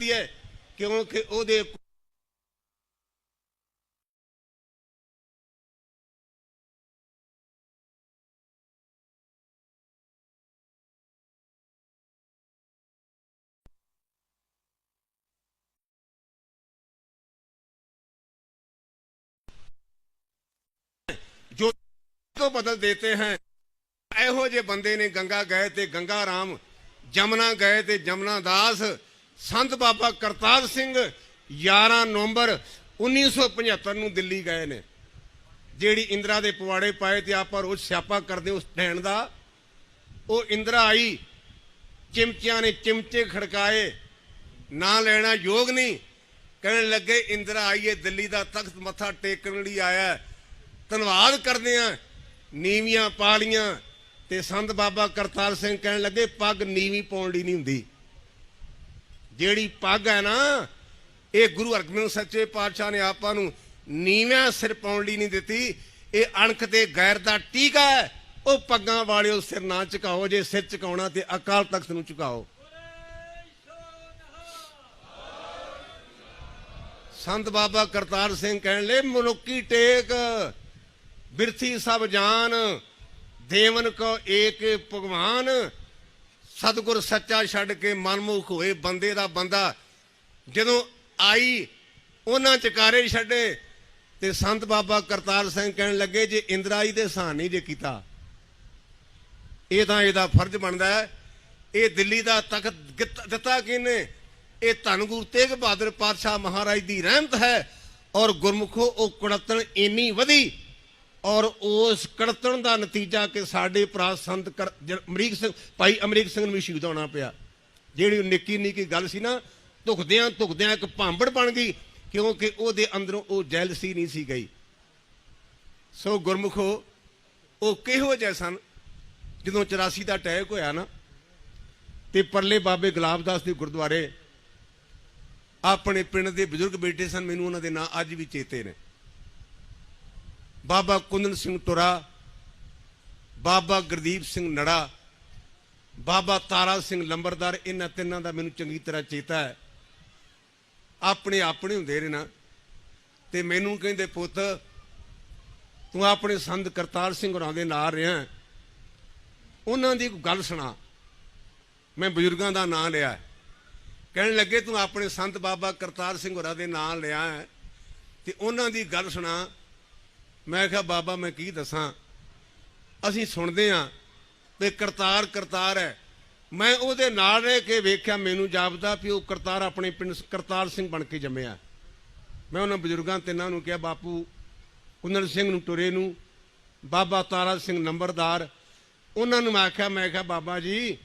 ਦੀ ਹੈ ਕਿਉਂਕਿ ਉਹਦੇ ਜੋ ਤੋਂ ਬਦਲ ਦੇਤੇ ਹੈ ਇਹੋ ਜਿਹੇ ਬੰਦੇ ਨੇ ਗੰਗਾ ਗਏ ਤੇ ਗੰਗਾ ਰਾਮ, ਜਮਨਾ ਗਏ ਤੇ ਜਮਨਾ ਦਾਸ ਸੰਤ ਬਾਬਾ ਕਰਤਾਰ ਸਿੰਘ 11 ਨਵੰਬਰ 1975 ਨੂੰ ਦਿੱਲੀ ਗਏ ਨੇ। ਜਿਹੜੀ ਇੰਦਰਾ ਦੇ ਪਵਾੜੇ ਪਾਏ ਤੇ ਆਪਾਂ ਰੋਜ਼ ਸਿਆਪਾ ਕਰਦੇ ਉਸ ਟੈਣ ਦਾ, ਉਹ ਇੰਦਰਾ ਆਈ ਚਿਮਚਿਆਂ ਨੇ ਚਿਮਚੇ ਖੜਕਾਏ, ਨਾ ਲੈਣਾ ਯੋਗ ਨਹੀਂ। ਕਹਿਣ ਲੱਗੇ, ਇੰਦਰਾ ਆਈਏ, ਦਿੱਲੀ ਦਾ ਤਖਤ ਮੱਥਾ ਟੇਕਣ ਲਈ ਆਇਆ ਧੰਨਵਾਦ ਕਰਦੇ ਆ ਨੀਵੀਆਂ ਪਾਲੀਆਂ ਤੇ ਸੰਤ ਬਾਬਾ ਕਰਤਾਰ ਸਿੰਘ ਕਹਿਣ ਲੱਗੇ, ਪੱਗ ਨੀਵੀਂ ਪਾਉਣ ਲਈ ਨਹੀਂ ਹੁੰਦੀ। ਜਿਹੜੀ ਪੱਗ ਹੈ ਨਾ, ਇਹ ਗੁਰੂ ਹਰਗੋਬਿੰਦ ਸੱਚੇ ਪਾਤਸ਼ਾਹ ਨੇ ਆਪਾਂ ਨੂੰ ਨੀਵਿਆਂ ਸਿਰ ਪਾਉਣ ਲਈ ਨਹੀਂ ਦਿੱਤੀ। ਇਹ ਅਣਖ ਤੇ ਗੈਰ ਦਾ ਟੀਕਾ ਹੈ। ਉਹ ਪੱਗਾਂ ਵਾਲਿਓ ਸਿਰ ਨਾ ਝੁਕਾਓ, ਜੇ ਸਿਰ ਝੁਕਾਉਣਾ ਤੇ ਅਕਾਲ ਤਖਤ ਨੂੰ ਝੁਕਾਓ। ਸੰਤ ਬਾਬਾ ਕਰਤਾਰ ਸਿੰਘ ਕਹਿਣ ਲੈ ਮਨੁੱਖੀ ਟੇਕ, ਬਿਰਥੀ ਸਭ ਜਾਨ, ਦੇਵਨ ਕੋ ਏਕ ਭਗਵਾਨ। ਸਤਿਗੁਰ ਸੱਚਾ ਛੱਡ ਕੇ ਮਨਮੁਖ ਹੋਏ ਬੰਦੇ ਦਾ ਬੰਦਾ। ਜਦੋਂ ਆਈ, ਉਹਨਾਂ ਚਕਾਰੇ ਛੱਡੇ ਤੇ ਸੰਤ ਬਾਬਾ ਕਰਤਾਰ ਸਿੰਘ ਕਹਿਣ ਲੱਗੇ, ਜੇ ਇੰਦਰਾਈ ਦੇ ਸਾਨ ਜੇ ਕੀਤਾ, ਇਹ ਤਾਂ ਇਹਦਾ ਫਰਜ਼ ਬਣਦਾ ਹੈ। ਇਹ ਦਿੱਲੀ ਦਾ ਤਖਤ ਗਿੱਤ- ਦਿੱਤਾ ਕਿਨੇ ਇਹ ਧੰਨ ਗੁਰੂ ਤੇਗ ਬਹਾਦਰ ਪਾਤਸ਼ਾਹ ਮਹਾਰਾਜ ਦੀ ਰਹਿਮਤ ਹੈ। ਔਰ ਗੁਰਮੁਖੋ ਉਹ ਕੁੜਤਣ ਇੰਨੀ ਵਧੀ ਔਰ ਉਸ ਕੜਤਣ ਦਾ ਨਤੀਜਾ ਕਿ ਸਾਡੇ ਭਰਾ ਸੰਤ ਕਰ- ਜ- ਅਮਰੀਕ ਸਿੰਘ ਭਾਈ ਅਮਰੀਕ ਸਿੰਘ ਨੂੰ ਵੀ ਸ਼ਹੀਦ ਹੋਣਾ ਪਿਆ। ਜਿਹੜੀ ਨਿੱਕੀ ਨਿੱਕੀ ਗੱਲ ਸੀ ਨਾ, ਧੁਖਦਿਆਂ ਧੁਖਦਿਆਂ ਇੱਕ ਭਾਂਬੜ ਬਣ ਗਈ, ਕਿਉਂਕਿ ਉਹਦੇ ਅੰਦਰੋਂ ਉਹ ਜੈਲਸੀ ਨਹੀਂ ਸੀ ਗਈ। ਸੋ ਗੁਰਮੁਖੋ, ਉਹ ਕਿਹੋ ਜਿਹੇ ਸਨ? ਜਦੋਂ 84 ਦਾ ਅਟੈਕ ਹੋਇਆ ਨਾ, ਤੇ ਪਰਲੇ ਬਾਬੇ ਗੁਲਾਬਦਾਸ ਦੇ ਗੁਰਦੁਆਰੇ ਆਪਣੇ ਪਿੰਡ ਦੇ ਬਜ਼ੁਰਗ ਬੇਟੇ ਸਨ, ਮੈਨੂੰ ਉਹਨਾਂ ਦੇ ਨਾਂ ਅੱਜ ਵੀ ਚੇਤੇ ਨੇ। ਬਾਬਾ ਕੁੰਦਨ ਸਿੰਘ ਟੁਰਾ ਬਾਬਾ ਗੁਰਦੀਪ ਸਿੰਘ ਨੜਾ, ਬਾਬਾ ਤਾਰਾ ਸਿੰਘ ਲੰਬਰਦਾਰ, ਇਹਨਾਂ ਤਿੰਨਾਂ ਦਾ ਮੈਨੂੰ ਚੰਗੀ ਤਰ੍ਹਾਂ ਚੇਤਾ ਹੈ। ਆਪਣੇ ਆਪਣੇ ਹੁੰਦੇ ਨੇ ਨਾ ਤੇ ਮੈਨੂੰ ਕਹਿੰਦੇ ਪੁੱਤ, ਤੂੰ ਆਪਣੇ ਸੰਤ ਕਰਤਾਰ ਸਿੰਘ ਹੋਰਾਂ ਦੇ ਨਾਲ ਰਿਹਾ ਉਹਨਾਂ ਦੀ ਕੋਈ ਗੱਲ ਸੁਣਾ। ਮੈਂ ਬਜ਼ੁਰਗਾਂ ਦਾ ਨਾਂ ਲਿਆ ਕਹਿਣ ਲੱਗੇ, ਤੂੰ ਆਪਣੇ ਸੰਤ ਬਾਬਾ ਕਰਤਾਰ ਸਿੰਘ ਹੋਰਾਂ ਦੇ ਨਾਂ ਲਿਆ ਹੈ। ਤੇ ਉਹਨਾਂ ਦੀ ਗੱਲ ਸੁਣਾ ਮੈਂ ਕਿਹਾ, ਬਾਬਾ, ਮੈਂ ਕੀ ਦੱਸਾਂ? ਅਸੀਂ ਸੁਣਦੇ ਆਂ ਵੀ ਕਰਤਾਰ ਕਰਤਾਰ ਹੈ। ਮੈਂ ਉਹਦੇ ਨਾਲ ਰਹਿ ਕੇ ਵੇਖਿਆ, ਮੈਨੂੰ ਜਾਪਦਾ ਵੀ ਉਹ ਕਰਤਾਰ ਆਪਣੇ ਪਿੰਡ ਕਰਤਾਰ ਸਿੰਘ ਬਣ ਕੇ ਜੰਮਿਆ ਮੈਂ ਉਹਨਾਂ ਬਜ਼ੁਰਗਾਂ ਤਿੰਨਾਂ ਨੂੰ ਕਿਹਾ, ਬਾਪੂ, ਕੁੰਦਨ ਸਿੰਘ ਨੂੰ ਟੁਰੇ ਨੂੰ। ਬਾਬਾ ਤਾਰਾ ਸਿੰਘ ਨੰਬਰਦਾਰ। ਉਹਨਾਂ ਨੂੰ ਮੈਂ ਆਖਿਆ, ਮੈਂ ਕਿਹਾ, ਬਾਬਾ ਜੀ,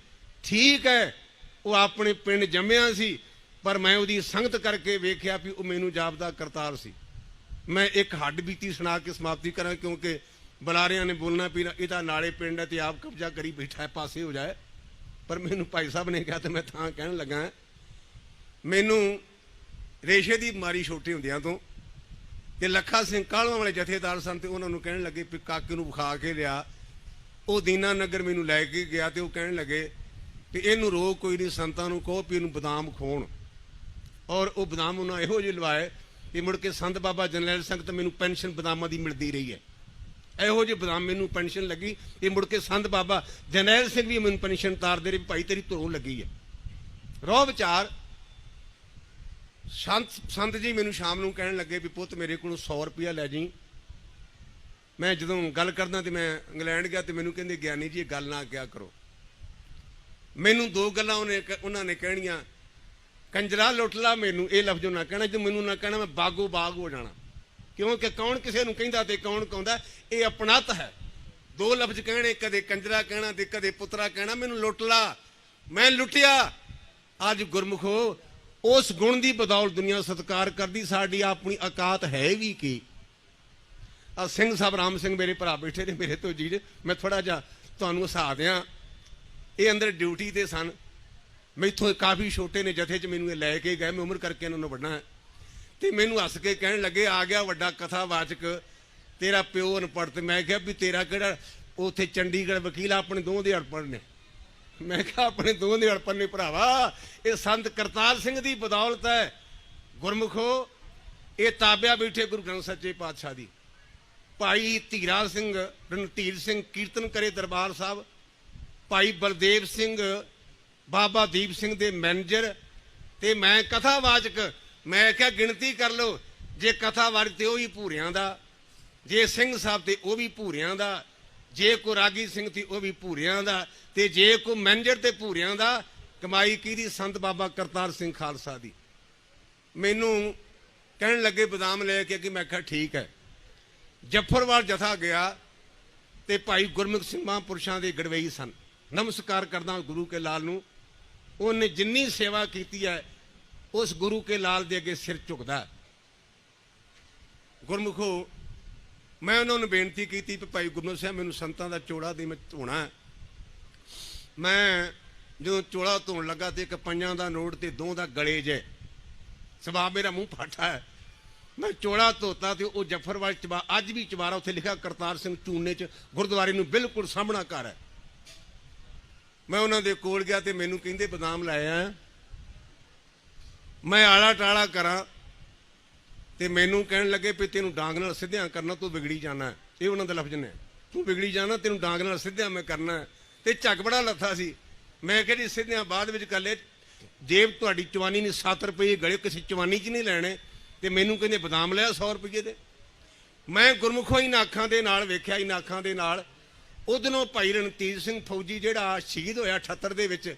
ਠੀਕ ਹੈ, ਉਹ ਆਪਣੇ ਪਿੰਡ ਜੰਮਿਆ ਸੀ, ਪਰ ਮੈਂ ਉਹਦੀ ਸੰਗਤ ਕਰਕੇ ਵੇਖਿਆ ਵੀ ਉਹ ਮੈਨੂੰ ਜਾਪਦਾ ਕਰਤਾਰ ਸੀ। ਮੈਂ ਇੱਕ ਹੱਡ ਬੀਤੀ ਸੁਣਾ ਕੇ ਸਮਾਪਤੀ ਕਰਾਂ ਕਿਉਂਕਿ ਬੁਲਾਰਿਆਂ ਨੇ ਬੋਲਣਾ ਵੀ ਇਹਦਾ ਨਾਲੇ ਪਿੰਡ ਹੈ ਤੇ ਆਪ ਕਬਜ਼ਾ ਕਰੀ ਬੈਠਾ ਹੈ, ਪਾਸੇ ਹੋ ਜਾਏ। ਪਰ ਮੈਨੂੰ ਭਾਈ ਸਾਹਿਬ ਨੇ ਕਿਹਾ ਤੇ ਮੈਂ ਤਾਂ ਕਹਿਣ ਲੱਗਾ ਮੈਨੂੰ ਰੇਸ਼ੇ ਦੀ ਬਿਮਾਰੀ ਛੋਟੇ ਹੁੰਦਿਆਂ ਤੋਂ ਤੇ ਲੱਖਾ ਸਿੰਘ ਕਾਲਵਾ ਵਾਲੇ ਜਥੇਦਾਰ ਸਨ ਤੇ ਉਹਨਾਂ ਨੂੰ ਕਹਿਣ ਲੱਗੇ ਵੀ ਕਾਕੇ ਨੂੰ ਵਿਖਾ ਕੇ ਲਿਆ। ਉਹ ਦੀਨਾ ਨਗਰ ਮੈਨੂੰ ਲੈ ਕੇ ਗਿਆ ਤੇ ਉਹ ਕਹਿਣ ਲੱਗੇ ਕਿ ਇਹਨੂੰ ਰੋਗ ਕੋਈ ਨਹੀਂ, ਸੰਤਾਂ ਨੂੰ ਕਹੋ ਵੀ ਇਹਨੂੰ ਬਦਾਮ ਖੋਣ ਔਰ ਉਹ ਬਦਾਮ ਉਹਨਾਂ ਇਹੋ ਜਿਹੇ ਲਵਾਏ ਕਿ ਮੁੜ ਕੇ ਸੰਤ ਬਾਬਾ ਜਨਰਲ ਸੰਗਤ ਮੈਨੂੰ ਪੈਨਸ਼ਨ ਬਦਾਮਾਂ ਦੀ ਮਿਲਦੀ ਰਹੀ ਹੈ। ਇਹੋ ਜਿਹੇ ਬਦਾਮ ਮੈਨੂੰ ਪੈਨਸ਼ਨ ਲੱਗੀ, ਇਹ ਮੁੜ ਕੇ ਸੰਤ ਬਾਬਾ ਜਨਰਲ ਸਿੰਘ ਵੀ ਮੈਨੂੰ ਪੈਨਸ਼ਨ ਤਾਰਦੇ ਰਹੇ ਵੀ ਭਾਈ ਤੇਰੀ ਧਰੋਂ ਲੱਗੀ ਹੈ। ਰੋਹ ਵਿਚਾਰ, ਸੰਤ ਸੰਤ ਜੀ ਮੈਨੂੰ ਸ਼ਾਮ ਨੂੰ ਕਹਿਣ ਲੱਗੇ ਵੀ ਪੁੱਤ ਮੇਰੇ ਕੋਲੋਂ 100 ਰੁਪਇਆ ਲੈ ਜੀ। ਮੈਂ ਜਦੋਂ ਗੱਲ ਕਰਦਾ ਤੇ ਮੈਂ ਇੰਗਲੈਂਡ ਗਿਆ ਤੇ ਮੈਨੂੰ ਕਹਿੰਦੇ, ਗਿਆਨੀ ਜੀ ਇਹ ਗੱਲ ਨਾ ਕਿਆ ਕਰੋ। ਮੈਨੂੰ ਦੋ ਗੱਲਾਂ ਉਹਨੇ, ਉਹਨਾਂ ਨੇ ਕਹਿਣੀਆਂ ਕੰਜਰਾ ਲੁੱਟ ਲਾ ਮੈਨੂੰ, ਇਹ ਲਫ਼ਜ਼ ਨਾ ਕਹਿਣਾ, ਜੇ ਮੈਨੂੰ ਨਾ ਕਹਿਣਾ, ਮੈਂ ਬਾਗੋ ਬਾਗ ਹੋ ਜਾਣਾ। ਕਿਉਂਕਿ ਕੌਣ ਕਿਸੇ ਨੂੰ ਕਹਿੰਦਾ ਤੇ ਕੌਣ ਕਹਿੰਦਾ ਇਹ ਆਪਣਤ ਹੈ। ਦੋ ਲਫ਼ਜ਼ ਕਹਿਣੇ, ਕਦੇ ਕੰਜਰਾ ਕਹਿਣਾ ਤੇ ਕਦੇ ਪੁੱਤਰਾ ਕਹਿਣਾ, ਮੈਨੂੰ ਲੁੱਟ ਲਾ ਮੈਂ ਲੁੱਟਿਆ। ਅੱਜ ਗੁਰਮੁਖੋ, ਉਸ ਗੁਣ ਦੀ ਬਦੌਲਤ ਦੁਨੀਆ ਸਤਿਕਾਰ ਕਰਦੀ, ਸਾਡੀ ਆਪਣੀ ਔਕਾਤ ਹੈ ਵੀ ਕੀ? ਆ ਸਿੰਘ ਸਾਹਿਬ, ਰਾਮ ਸਿੰਘ ਮੇਰੇ ਭਰਾ ਬੈਠੇ ਨੇ ਮੇਰੇ ਤੋਂ ਜੀ ਮੈਂ ਥੋੜਾ ਜਿਹਾ ਤੁਹਾਨੂੰ ਹਸਾ ਦਿਆਂ। ਇਹ ਅੰਦਰ ਡਿਊਟੀ ਤੇ ਸਨ। ਮੈਥੋਂ ਕਾਫੀ ਛੋਟੇ ਨੇ ਜਥੇ 'ਚ ਮੈਨੂੰ ਇਹ ਲੈ ਕੇ ਗਏ, ਮੈਂ ਉਮਰ ਕਰਕੇ ਇਹਨਾਂ ਨੂੰ ਵੱਡਾ ਹਾਂ। ਤੇ ਮੈਨੂੰ ਹੱਸ ਕੇ ਕਹਿਣ ਲੱਗੇ, ਆ ਗਿਆ ਵੱਡਾ ਕਥਾਵਾਚਕ, ਤੇਰਾ ਪਿਓ ਅਨਪੜ੍ਹ। ਤੇ ਮੈਂ ਕਿਹਾ, ਵੀ ਤੇਰਾ ਕਿਹੜਾ, ਉੱਥੇ ਚੰਡੀਗੜ੍ਹ ਵਕੀਲ ਆਪਣੇ ਦੋਹਾਂ ਦੇ ਅਨਪੜ੍ਹ ਨੇ। ਮੈਂ ਕਿਹਾ, ਆਪਣੇ ਦੋਹਾਂ ਦੇ ਅਨਪੜ੍ਹ ਨੇ ਭਰਾਵਾ, ਇਹ ਸੰਤ ਕਰਤਾਰ ਸਿੰਘ ਦੀ ਬਦੌਲਤ ਹੈ। ਗੁਰਮੁਖੋ, ਇਹ ਤਾਬਿਆ ਬੈਠੇ ਗੁਰੂ ਗ੍ਰੰਥ ਸੱਚੇ ਪਾਤਸ਼ਾਹ ਦੀ। ਭਾਈ ਧੀਰਾ ਸਿੰਘ, ਰਣਧੀਰ ਸਿੰਘ ਕੀਰਤਨ ਕਰੇ ਦਰਬਾਰ ਸਾਹਿਬ। ਭਾਈ ਬਲਦੇਵ ਸਿੰਘ ਬਾਬਾ ਦੀਪ ਸਿੰਘ ਦੇ ਮੈਨੇਜਰ ਤੇ ਮੈਂ ਕਥਾਵਾਚਕ, ਮੈਂ ਕਿਹਾ ਗਿਣਤੀ ਕਰ ਲਓ, ਜੇ ਕਥਾਵਾਚਕ ਤੇ ਉਹ ਵੀ ਭੂਰਿਆਂ ਦਾ, ਜੇ ਸਿੰਘ ਸਾਹਿਬ ਤੇ ਉਹ ਵੀ ਭੂਰਿਆਂ ਦਾ, ਜੇ ਕੋ ਰਾਗੀ ਸਿੰਘ ਤੇ ਉਹ ਵੀ ਭੂਰਿਆਂ ਦਾ, ਤੇ ਜੇ ਕੋ ਮੈਨੇਜਰ ਤੇ ਭੂਰਿਆਂ ਦਾ, ਕਮਾਈ ਕਿਹਦੀ ਸੰਤ ਬਾਬਾ ਕਰਤਾਰ ਸਿੰਘ ਖਾਲਸਾ ਦੀ। ਮੈਨੂੰ ਕਹਿਣ ਲੱਗੇ ਬਦਾਮ ਲੈ ਕੇ ਕਿ ਮੈਂ ਕਿਹਾ ਠੀਕ ਹੈ। ਜੱਫਰਵਾਲ ਜਥਾ ਗਿਆ ਤੇ ਭਾਈ ਗੁਰਮੁਖ ਸਿੰਘ ਮਹਾਂਪੁਰਸ਼ਾਂ ਦੇ ਗੜਵਈ ਸਨ। ਨਮਸਕਾਰ ਕਰਦਾ ਗੁਰੂ ਕੇ ਲਾਲ ਨੂੰ। ਉਹਨੇ ਜਿੰਨੀ ਸੇਵਾ ਕੀਤੀ ਹੈ, ਉਸ ਗੁਰੂ ਕੇ ਲਾਲ ਦੇ ਅੱਗੇ ਸਿਰ ਝੁਕਦਾ ਗੁਰਮੁਖੋ, ਮੈਂ ਉਹਨਾਂ ਨੂੰ ਬੇਨਤੀ ਕੀਤੀ ਕਿ ਭਾਈ ਗੁਰਮੁਖ ਸਾਹਿਬ, ਮੈਨੂੰ ਸੰਤਾਂ ਦਾ ਚੋੜਾ ਦੇ ਮੈਂ ਧੋਣਾ ਮੈਂ ਜਦੋਂ ਚੋਲਾ ਧੋਣ ਲੱਗਾ ਤੇ ਇੱਕ ਪੰਜਾਂ ਦਾ ਨੋਟ ਤੇ ਦੋ ਦਾ ਗਲੇ ਜੇ, ਸਵਾਬ ਮੇਰਾ ਮੂੰਹ ਫਾਟਾ ਹੈ। ਮੈਂ ਚੋਲਾ ਧੋਤਾ ਤੇ ਉਹ ਜਫਰਵਾਲ ਚਬਾ ਅੱਜ ਵੀ ਚਵਾਰਾ ਉੱਥੇ ਲਿਖਿਆ ਕਰਤਾਰ ਸਿੰਘ ਚੂਨੇ ਚ, ਗੁਰਦੁਆਰੇ ਨੂੰ ਬਿਲਕੁਲ ਸਾਹਮਣਾ ਕਰ ਹੈ। ਮੈਂ ਉਹਨਾਂ ਦੇ ਕੋਲ ਗਿਆ ਤੇ ਮੈਨੂੰ ਕਹਿੰਦੇ ਬਦਾਮ ਲਾਇਆ ਮੈਂ ਆਲਾ ਟਾਲਾ ਕਰਾਂ ਤੇ ਮੈਨੂੰ ਕਹਿਣ ਲੱਗੇ ਵੀ ਤੈਨੂੰ ਡਾਂਗ ਨਾਲ ਸਿੱਧਿਆਂ ਕਰਨਾ, ਤੂੰ ਵਿਗੜੀ ਜਾਣਾ। ਇਹ ਉਹਨਾਂ ਦਾ ਲਫ਼ਜ਼ ਨੇ। ਤੂੰ ਵਿਗੜੀ ਜਾਣਾ, ਤੈਨੂੰ ਡਾਂਗ ਨਾਲ ਸਿੱਧਿਆਂ ਮੈਂ ਕਰਨਾ। ਹੈ। ਤੇ ਝੱਗ ਬੜਾ ਲੱਥਾ ਸੀ। ਮੈਂ ਕਿਹਾ ਜੀ, ਸਿੱਧਿਆਂ ਬਾਅਦ ਵਿੱਚ ਕਰ ਲੈ। ਜੇਬ ਤੁਹਾਡੀ ਚਵਾਨੀ ਨੇ 7 ਰੁਪਏ ਗਲੇ, ਕਿਸੇ ਚਵਾਨੀ 'ਚ ਨਹੀਂ ਲੈਣੇ। ਤੇ ਮੈਨੂੰ ਕਹਿੰਦੇ ਬਦਾਮ ਲਿਆ 100 ਰੁਪਏ ਦੇ। ਮੈਂ ਗੁਰਮੁਖੋਂ ਹੀ ਅੱਖਾਂ ਦੇ ਨਾਲ ਵੇਖਿਆ ਹੀ ਅੱਖਾਂ ਦੇ ਨਾਲ ਉਦੋਂ ਭਾਈ ਰਣਜੀਤ ਸਿੰਘ ਫੌਜੀ ਜਿਹੜਾ ਸ਼ਹੀਦ ਹੋਇਆ 78 ਦੇ ਵਿੱਚ,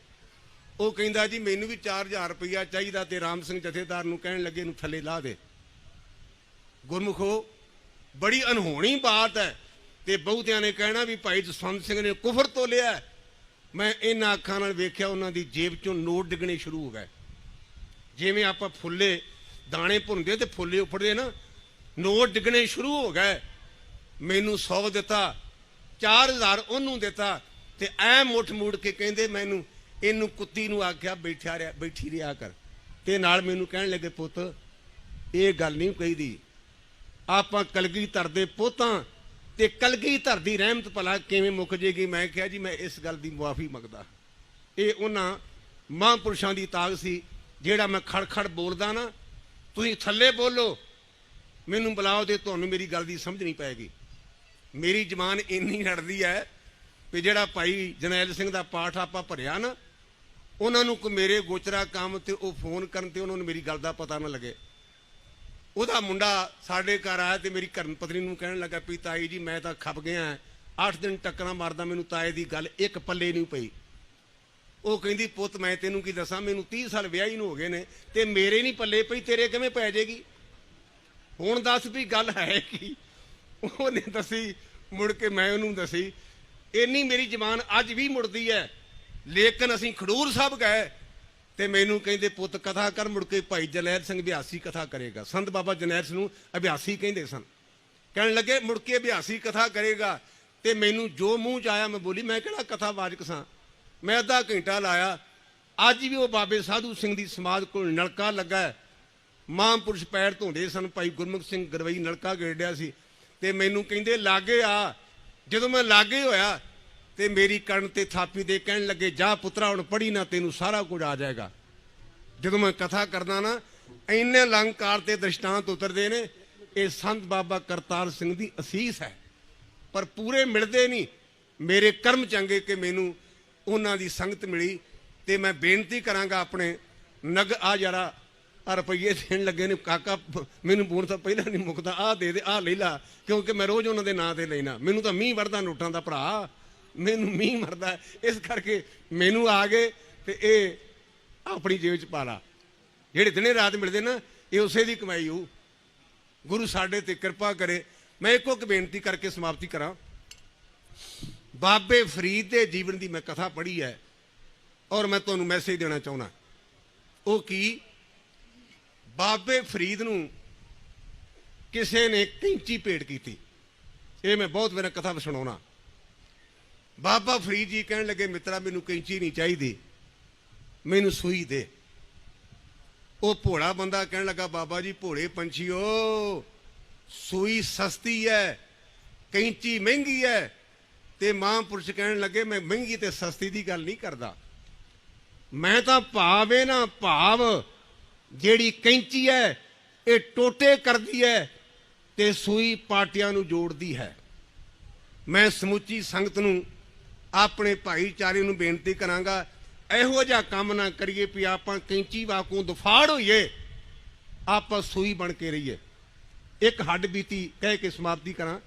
ਉਹ ਕਹਿੰਦਾ ਜੀ ਮੈਨੂੰ ਵੀ 4000 ਰੁਪਇਆ ਚਾਹੀਦਾ ਤੇ ਰਾਮ ਸਿੰਘ ਜਥੇਦਾਰ ਨੂੰ ਕਹਿਣ ਲੱਗੇ ਨੂੰ ਥੱਲੇ ਲਾ ਦੇ। ਗੁਰਮੁਖੋ, ਬੜੀ ਅਨਹੋਣੀ ਬਾਤ ਹੈ ਤੇ ਬਹੁਤਿਆਂ ਨੇ ਕਹਿਣਾ ਵੀ ਭਾਈ ਜਸਵੰਤ ਸਿੰਘ ਨੇ ਕੁਫਰ ਤੋਂ ਲਿਆ ਮੈਂ ਇਹਨਾਂ ਅੱਖਾਂ ਨਾਲ ਵੇਖਿਆ, ਉਹਨਾਂ ਦੀ ਜੇਬ ਚੋਂ ਨੋਟ ਡਿੱਗਣੇ ਸ਼ੁਰੂ ਹੋ ਗਏ। ਜਿਵੇਂ ਆਪਾਂ ਫੁੱਲੇ ਦਾਣੇ ਭੁੰਦੇ ਤੇ ਫੁੱਲੇ ਉੱਪੜਦੇ ਨਾ, ਨੋਟ ਡਿੱਗਣੇ ਸ਼ੁਰੂ ਹੋ ਗਏ। ਮੈਨੂੰ 100 ਦਿੱਤਾ। 4000 ਉਹਨੂੰ ਦਿੱਤਾ ਤੇ ਐ ਮੁੱਠ ਮੂੜ ਕੇ ਕਹਿੰਦੇ ਮੈਨੂੰ, ਇਹਨੂੰ ਕੁੱਤੀ ਨੂੰ ਆਖਿਆ, ਬੈਠਿਆ ਰਿਹਾ, ਬੈਠੀ ਰਿਹਾ ਕਰ। ਤੇ ਨਾਲ ਮੈਨੂੰ ਕਹਿਣ ਲੱਗੇ, ਪੁੱਤ, ਇਹ ਗੱਲ ਨਹੀਂ ਕਹੀਦੀ। ਆਪਾਂ ਕਲਗੀ ਧਰ ਧਰਦੇ ਪੋਤਾਂ ਤੇ ਕਲਗੀ ਧਰ ਦੀ ਰਹਿਮਤ ਭਲਾ ਕਿਵੇਂ ਮੁੱਕ ਜੇਗੀ? ਮੈਂ ਕਿਹਾ ਜੀ, ਮੈਂ ਇਸ ਗੱਲ ਦੀ ਮੁਆਫੀ ਮੰਗਦਾ। ਇਹ ਉਹਨਾਂ ਮਹਾਂਪੁਰਸ਼ਾਂ ਦੀ ਤਾਕਤ ਸੀ, ਜਿਹੜਾ ਮੈਂ ਖੜਖੜ ਬੋਲਦਾ ਨਾ, ਤੁਸੀਂ ਥੱਲੇ ਬੋਲੋ। ਮੈਨੂੰ ਬੁਲਾਓ ਤੇ ਤੁਹਾਨੂੰ ਮੇਰੀ ਗੱਲ ਦੀ ਸਮਝ ਨਹੀਂ ਪਏਗੀ। ਮੇਰੀ ਜ਼ਬਾਨ ਇੰਨੀ ਲੜਦੀ ਹੈ ਵੀ ਜਿਹੜਾ ਭਾਈ ਜਨੈਲ ਸਿੰਘ ਦਾ ਪਾਠ ਆਪਾਂ ਭਰਿਆ ਨਾ, ਉਹਨਾਂ ਨੂੰ ਕੋ ਮੇਰੇ ਗੋਚਰਾ ਕੰਮ ਤੇ ਉਹ ਫੋਨ ਕਰਨ ਤੇ ਉਹਨਾਂ ਨੂੰ ਮੇਰੀ ਗੱਲ ਦਾ ਪਤਾ ਨਾ ਲੱਗੇ। ਉਹਦਾ ਮੁੰਡਾ ਸਾਡੇ ਘਰ ਆਇਆ ਤੇ ਮੇਰੀ ਘਰਨ ਪਤਨੀ ਨੂੰ ਕਹਿਣ ਲੱਗਾ ਵੀ ਤਾਈ ਜੀ, ਮੈਂ ਤਾਂ ਖੱਪ ਗਿਆ 8 ਦਿਨ ਟੱਕਰਾਂ ਮਾਰਦਾ ਮੈਨੂੰ ਤਾਏ ਦੀ ਗੱਲ ਇੱਕ ਪੱਲੇ ਨਹੀਂ ਪਈ। ਉਹ ਕਹਿੰਦੀ, ਪੁੱਤ, ਮੈਂ ਤੈਨੂੰ ਕੀ ਦੱਸਾਂ? ਮੈਨੂੰ 30 ਸਾਲ ਵਿਆਹੀ ਨੂੰ ਹੋ ਗਏ ਨੇ ਤੇ ਮੇਰੇ ਨਹੀਂ ਪੱਲੇ ਪਈ, ਤੇਰੇ ਕਿਵੇਂ ਪੈ ਜਾਏਗੀ? ਹੁਣ ਦੱਸ ਵੀ ਗੱਲ ਹੈ ਕੀ? ਉਹਨੇ ਦੱਸੀ, ਮੁੜ ਕੇ ਮੈਂ ਉਹਨੂੰ ਦੱਸੀ, ਇੰਨੀ ਮੇਰੀ ਜ਼ਬਾਨ ਅੱਜ ਵੀ ਮੁੜਦੀ ਹੈ, ਲੇਕਿਨ ਅਸੀਂ ਖਡੂਰ ਸਾਹਿਬ ਗਏ। ਤੇ ਮੈਨੂੰ ਕਹਿੰਦੇ, ਪੁੱਤ ਕਥਾ ਕਰ, ਮੁੜ ਕੇ ਭਾਈ ਜਨੈਲ ਸਿੰਘ ਅਭਿਆਸੀ ਕਥਾ ਕਰੇਗਾ। ਸੰਤ ਬਾਬਾ ਜਨੈਲ ਸਿੰਘ ਨੂੰ ਅਭਿਆਸੀ ਕਹਿੰਦੇ ਸਨ। ਕਹਿਣ ਲੱਗੇ, ਮੁੜ ਕੇ ਅਭਿਆਸੀ ਕਥਾ ਕਰੇਗਾ। ਤੇ ਮੈਨੂੰ ਜੋ ਮੂੰਹ ਚ ਆਇਆ, ਮੈਂ ਬੋਲੀ, ਮੈਂ ਕਿਹੜਾ ਕਥਾ ਵਾਚਕ ਸਾਂ? ਮੈਂ ਅੱਧਾ ਘੰਟਾ ਲਾਇਆ। ਅੱਜ ਵੀ ਉਹ ਬਾਬੇ ਸਾਧੂ ਸਿੰਘ ਦੀ ਸਮਾਧ ਕੋਲ ਨਲਕਾ ਲੱਗਾ ਹੈ। ਮਹਾਂਪੁਰਸ਼ ਪੈਰ ਧੋਂਦੇ ਸਨ। ਭਾਈ ਗੁਰਮੁਖ ਸਿੰਘ ਗਰਵਈ ਨਲਕਾ ਗੇੜਿਆ ਸੀ। ਤੇ ਮੈਨੂੰ ਕਹਿੰਦੇ, ਲਾਗੇ ਆ। ਜਦੋਂ ਮੈਂ ਲਾਗੇ ਹੋਇਆ ਤੇ ਮੇਰੀ ਕਰਨ ਤੇ ਥਾਪੀ ਦੇ ਕਹਿਣ ਲੱਗੇ, ਜਾ ਪੁੱਤਰਾ, ਹੁਣ ਪੜੀ ਨਾ, ਤੈਨੂੰ ਸਾਰਾ ਕੁਝ ਆ ਜਾਏਗਾ। ਜਦੋਂ ਮੈਂ ਕਥਾ ਕਰਦਾ ਨਾ, ਇੰਨੇ ਅਲੰਕਾਰ ਤੇ ਦ੍ਰਿਸ਼ਟਾਂਤ ਉਤਰਦੇ ਨੇ, ਇਹ ਸੰਤ ਬਾਬਾ ਕਰਤਾਰ ਸਿੰਘ ਦੀ ਅਸੀਸ ਹੈ। ਪਰ ਪੂਰੇ ਮਿਲਦੇ ਨਹੀਂ। ਮੇਰੇ ਕਰਮ ਚੰਗੇ ਕਿ ਮੈਨੂੰ ਉਹਨਾਂ ਦੀ ਸੰਗਤ ਮਿਲੀ ਤੇ ਮੈਂ ਬੇਨਤੀ ਕਰਾਂਗਾ ਆਪਣੇ ਨਗ ਆ ਜਰਾ ਆ ਰੁਪਈਏ ਦੇਣ ਲੱਗੇ ਨੇ। ਕਾਕਾ, ਮੈਨੂੰ ਬੋਣ ਤਾਂ ਪਹਿਲਾਂ ਨਹੀਂ ਮੁੱਕਦਾ। ਆ ਦੇ ਦੇ ਆ ਲੈ ਲਾ। ਕਿਉਂਕਿ ਮੈਂ ਰੋਜ਼ ਉਹਨਾਂ ਦੇ ਨਾਂ ਤੇ ਲੈਣਾ ਮੈਨੂੰ ਤਾਂ ਮੀਂਹ ਵਰਦਾ ਨੋਟਾਂ ਦਾ ਭਰਾ। ਮੈਨੂੰ ਮੀਂਹ ਮਰਦਾ ਇਸ ਕਰਕੇ ਮੈਨੂੰ ਆ ਗਏ ਤੇ ਇਹ ਆਪਣੀ ਜੇਬ ਚ ਪਾ ਲਾ। ਜਿਹੜੇ ਦਿਨੇ ਰਾਤ ਮਿਲਦੇ ਨਾ, ਇਹ ਉਸੇ ਦੀ ਕਮਾਈ ਹੋ ਗੁਰੂ ਸਾਡੇ ਤੇ ਕਿਰਪਾ ਕਰੇ। ਮੈਂ ਇੱਕੋ ਇੱਕ ਬੇਨਤੀ ਕਰਕੇ ਸਮਾਪਤੀ ਕਰਾਂ। ਬਾਬੇ ਫਰੀਦ ਦੇ ਜੀਵਨ ਦੀ ਮੈਂ ਕਥਾ ਪੜ੍ਹੀ ਹੈ ਔਰ ਮੈਂ ਤੁਹਾਨੂੰ ਮੈਸੇਜ ਦੇਣਾ ਚਾਹੁੰਦਾ। ਉਹ ਕੀ? ਬਾਬੇ ਫਰੀਦ ਨੂੰ ਕਿਸੇ ਨੇ ਕੈਂਚੀ ਭੇਟ ਕੀਤੀ। ਇਹ ਮੈਂ ਬਹੁਤ ਵਾਰ ਕਥਾ ਸੁਣਾਉਣਾ। ਬਾਬਾ ਫਰੀਦ ਜੀ ਕਹਿਣ ਲੱਗੇ, ਮਿੱਤਰਾ, ਮੈਨੂੰ ਕੈਂਚੀ ਨਹੀਂ ਚਾਹੀਦੀ। ਮੈਨੂੰ ਸੂਈ ਦੇ। ਉਹ ਭੋਲਾ ਬੰਦਾ ਕਹਿਣ ਲੱਗਾ, ਬਾਬਾ ਜੀ, ਭੋਲੇ ਪੰਛੀਓ, ਸੂਈ ਸਸਤੀ ਹੈ ਕੈਂਚੀ ਮਹਿੰਗੀ ਹੈ ਤੇ ਮਹਾਂਪੁਰਸ਼ ਕਹਿਣ ਲੱਗੇ, ਮੈਂ ਮਹਿੰਗੀ ਤੇ ਸਸਤੀ ਦੀ ਗੱਲ ਨਹੀਂ ਕਰਦਾ। ਮੈਂ ਤਾਂ ਭਾਵ ਭਾਵੇ ਨਾ ਭਾਵ ਜਿਹੜੀ ਕੈਂਚੀ ਹੈ, ਇਹ ਟੋਟੇ ਕਰਦੀ ਹੈ ਤੇ ਸੂਈ ਪਾਰਟੀਆਂ ਨੂੰ ਜੋੜਦੀ ਹੈ। ਮੈਂ ਸਮੁੱਚੀ ਸੰਗਤ ਨੂੰ ਆਪਣੇ ਭਾਈਚਾਰੇ ਨੂੰ ਬੇਨਤੀ ਕਰਾਂਗਾ, ਇਹੋ ਜਿਹਾ ਕੰਮ ਨਾ ਕਰੀਏ ਵੀ ਆਪਾਂ ਕੈਂਚੀ ਵਾਕੂ ਦਫਾੜ ਹੋਈਏ, ਆਪਾਂ ਸੂਈ ਬਣ ਕੇ ਰਹੀਏ। ਇੱਕ ਹੱਡ ਬੀਤੀ ਕਹਿ ਕੇ ਸਮਾਪਤੀ ਕਰਾਂ।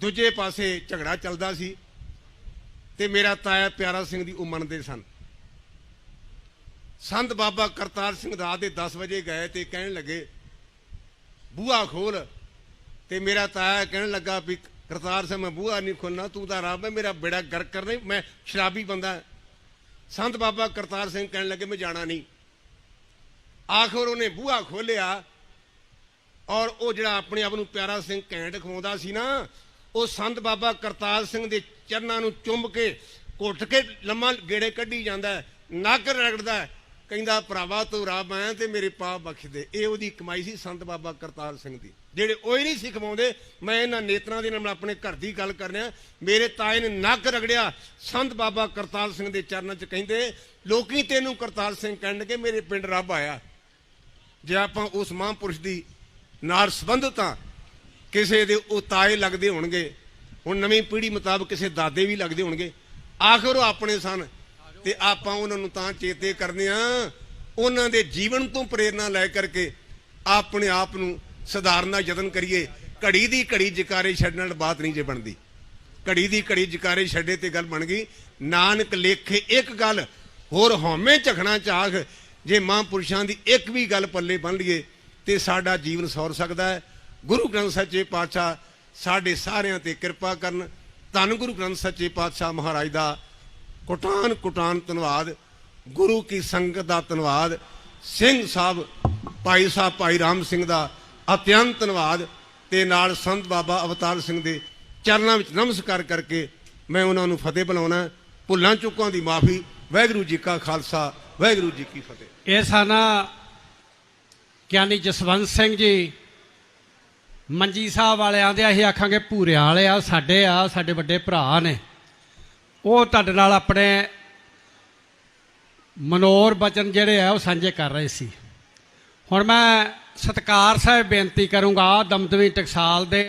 ਦੂਜੇ ਪਾਸੇ ਝਗੜਾ ਚੱਲਦਾ ਸੀ ਤੇ ਮੇਰਾ ਤਾਇਆ ਪਿਆਰਾ ਸਿੰਘ ਦੀ ਉਹ ਮੰਨਦੇ ਸਨ। ਸੰਤ ਬਾਬਾ ਕਰਤਾਰ ਸਿੰਘ ਰਾਤ ਦੇ 10 ਵਜੇ ਗਏ ਤੇ ਕਹਿਣ ਲੱਗੇ ਬੂਹਾ ਖੋਲ। ਤੇ ਮੇਰਾ ਤਾਇਆ ਕਹਿਣ ਲੱਗਾ ਵੀ ਕਰਤਾਰ ਸਿੰਘ ਮੈਂ ਬੂਹਾ ਨਹੀਂ ਖੋਲਣਾ ਤੂੰ ਤਾਂ ਰੱਬ ਹੈ ਮੇਰਾ ਬੇੜਾ ਗਰਕ ਕਰਨੇ ਮੈਂ ਸ਼ਰਾਬੀ ਬੰਦਾ ਸੰਤ ਬਾਬਾ ਕਰਤਾਰ ਸਿੰਘ ਕਹਿਣ ਲੱਗੇ ਮੈਂ ਜਾਣਾ ਨਹੀਂ। ਆਖਰ ਉਹਨੇ ਬੂਹਾ ਖੋਲਿਆ ਔਰ ਉਹ ਜਿਹੜਾ ਆਪਣੇ ਆਪ ਨੂੰ ਪਿਆਰਾ ਸਿੰਘ ਕੈਂਟ ਖਵਾਉਂਦਾ ਸੀ ਨਾ ਉਹ ਸੰਤ ਬਾਬਾ ਕਰਤਾਰ ਸਿੰਘ ਦੇ ਚਰਨਾਂ ਨੂੰ ਚੁੰਮ ਕੇ ਘੁੱਟ ਕੇ ਲੰਮਾ ਗੇੜੇ ਕੱਢੀ ਜਾਂਦਾ ਹੈ, ਨੱਕ ਰਗੜਦਾ ਕਹਿੰਦਾ, ਭਰਾਵਾ ਤੂੰ ਰੱਬ ਆਇਆ ਤੇ ਮੇਰੇ ਪਾਪ ਬਖਸ਼ ਦੇ ਇਹ ਉਹਦੀ ਕਮਾਈ ਸੀ ਸੰਤ ਬਾਬਾ ਕਰਤਾਰ ਸਿੰਘ ਦੀ। ਜਿਹੜੇ ਉਹ ਹੀ ਨਹੀਂ ਸਿਖਵਾਉਂਦੇ ਮੈਂ ਇਹਨਾਂ ਨੇਤਰਾਂ ਦੇ ਨਾਲ ਆਪਣੇ ਘਰ ਦੀ ਗੱਲ ਕਰ ਰਿਹਾ ਮੇਰੇ ਤਾਏ ਨੇ ਨੱਕ ਰਗੜਿਆ, ਸੰਤ ਬਾਬਾ ਕਰਤਾਰ ਸਿੰਘ ਦੇ ਚਰਨਾਂ 'ਚ ਕਹਿੰਦੇ, ਲੋਕੀ ਤੈਨੂੰ ਕਰਤਾਰ ਸਿੰਘ ਕਹਿਣਗੇ ਮੇਰੇ ਪਿੰਡ ਰੱਬ ਆਇਆ। ਜੇ ਆਪਾਂ ਉਸ ਮਹਾਂਪੁਰਸ਼ ਦੀ ਨਾਲ ਸੰਬੰਧਿਤ ਹਾਂ ਕਿਸੇ ਦੇ ਉਹ ਤਾਏ ਲੱਗਦੇ ਹੋਣਗੇ, ਹੁਣ ਨਵੀਂ ਪੀੜ੍ਹੀ ਮੁਤਾਬਕ ਕਿਸੇ ਦਾਦੇ ਵੀ ਲੱਗਦੇ ਹੋਣਗੇ, ਆਖਰ ਉਹ ਆਪਣੇ ਸਨ। ਤੇ ਆਪਾਂ ਉਹਨਾਂ ਨੂੰ ਤਾਂ ਚੇਤੇ ਕਰਦੇ ਆ। ਉਹਨਾਂ ਦੇ ਜੀਵਨ ਤੋਂ ਪ੍ਰੇਰਣਾ ਲੈ ਕਰਕੇ ਆਪਣੇ ਆਪ ਨੂੰ ਸੁਧਾਰਨ ਦਾ ਯਤਨ ਕਰੀਏ। ਘੜੀ ਦੀ ਘੜੀ ਜਕਾਰੇ ਛੱਡਣ ਨਾਲ ਬਾਤ ਨਹੀਂ ਜੇ ਬਣਦੀ। ਘੜੀ ਦੀ ਘੜੀ ਜਕਾਰੇ ਛੱਡੇ ਤੇ ਗੱਲ ਬਣ ਗਈ। ਨਾਨਕ ਲੇਖੇ ਇੱਕ ਗੱਲ, ਹੋਰ ਹਉਮੈ ਝਖਣਾ ਚਾਖ ਜੇ ਮਹਾਂਪੁਰਸ਼ਾਂ ਦੀ ਇੱਕ ਵੀ ਗੱਲ ਪੱਲੇ ਬੰਨ ਲਈਏ ਤੇ ਸਾਡਾ ਜੀਵਨ ਸੌਰ ਸਕਦਾ ਹੈ। ਗੁਰੂ ਗ੍ਰੰਥ ਸੱਚੇ ਪਾਤਸ਼ਾਹ ਸਾਡੇ ਸਾਰਿਆਂ ਤੇ ਕਿਰਪਾ ਕਰਨ। ਧੰਨ ਗੁਰੂ ਗ੍ਰੰਥ ਸੱਚੇ ਪਾਤਸ਼ਾਹ ਮਹਾਰਾਜ ਦਾ ਕੋਟਾਨ ਕੋਟਾਨ ਧੰਨਵਾਦ, ਗੁਰੂ ਕੀ ਸੰਗਤ ਦਾ ਧੰਨਵਾਦ, ਸਿੰਘ ਸਾਹਿਬ, ਭਾਈ ਸਾਹਿਬ, ਭਾਈ ਰਾਮ ਸਿੰਘ ਦਾ ਅਤਿਅੰਤ ਧੰਨਵਾਦ ਤੇ ਨਾਲ ਸੰਤ ਬਾਬਾ ਅਵਤਾਰ ਸਿੰਘ ਦੇ ਚਰਨਾਂ ਵਿੱਚ ਨਮਸਕਾਰ ਕਰਕੇ ਮੈਂ ਉਹਨਾਂ ਨੂੰ ਫਤਿਹ ਬੁਲਾਉਣਾ, ਭੁੱਲਾਂ ਚੁੱਕਾਂ ਦੀ ਮਾਫੀ, ਵਾਹਿਗੁਰੂ ਜੀ ਕਾ ਖਾਲਸਾ, ਵਾਹਿਗੁਰੂ ਜੀ ਕੀ ਫਤਿਹ। ਇਹ ਸਾਨਾ ਗਿਆਨੀ ਜਸਵੰਤ ਸਿੰਘ ਜੀ, ਮੰਜੀ ਸਾਹਿਬ ਵਾਲਿਆਂ ਦੇ ਅਸੀਂ ਆਖਾਂਗੇ ਭੂਰਿਆਂ ਵਾਲੇ ਆ, ਸਾਡੇ ਆ, ਸਾਡੇ ਵੱਡੇ ਭਰਾ ਨੇ। ਉਹ ਤੁਹਾਡੇ ਨਾਲ ਆਪਣੇ ਮਨੋਰ ਬਚਨ ਜਿਹੜੇ ਆ, ਉਹ ਸਾਂਝੇ ਕਰ ਰਹੇ ਸੀ। ਹੁਣ ਮੈਂ ਸਤਕਾਰ ਸਾਹਿਬ ਬੇਨਤੀ ਕਰੂੰਗਾ ਦਮਦਮੀ ਟਕਸਾਲ ਦੇ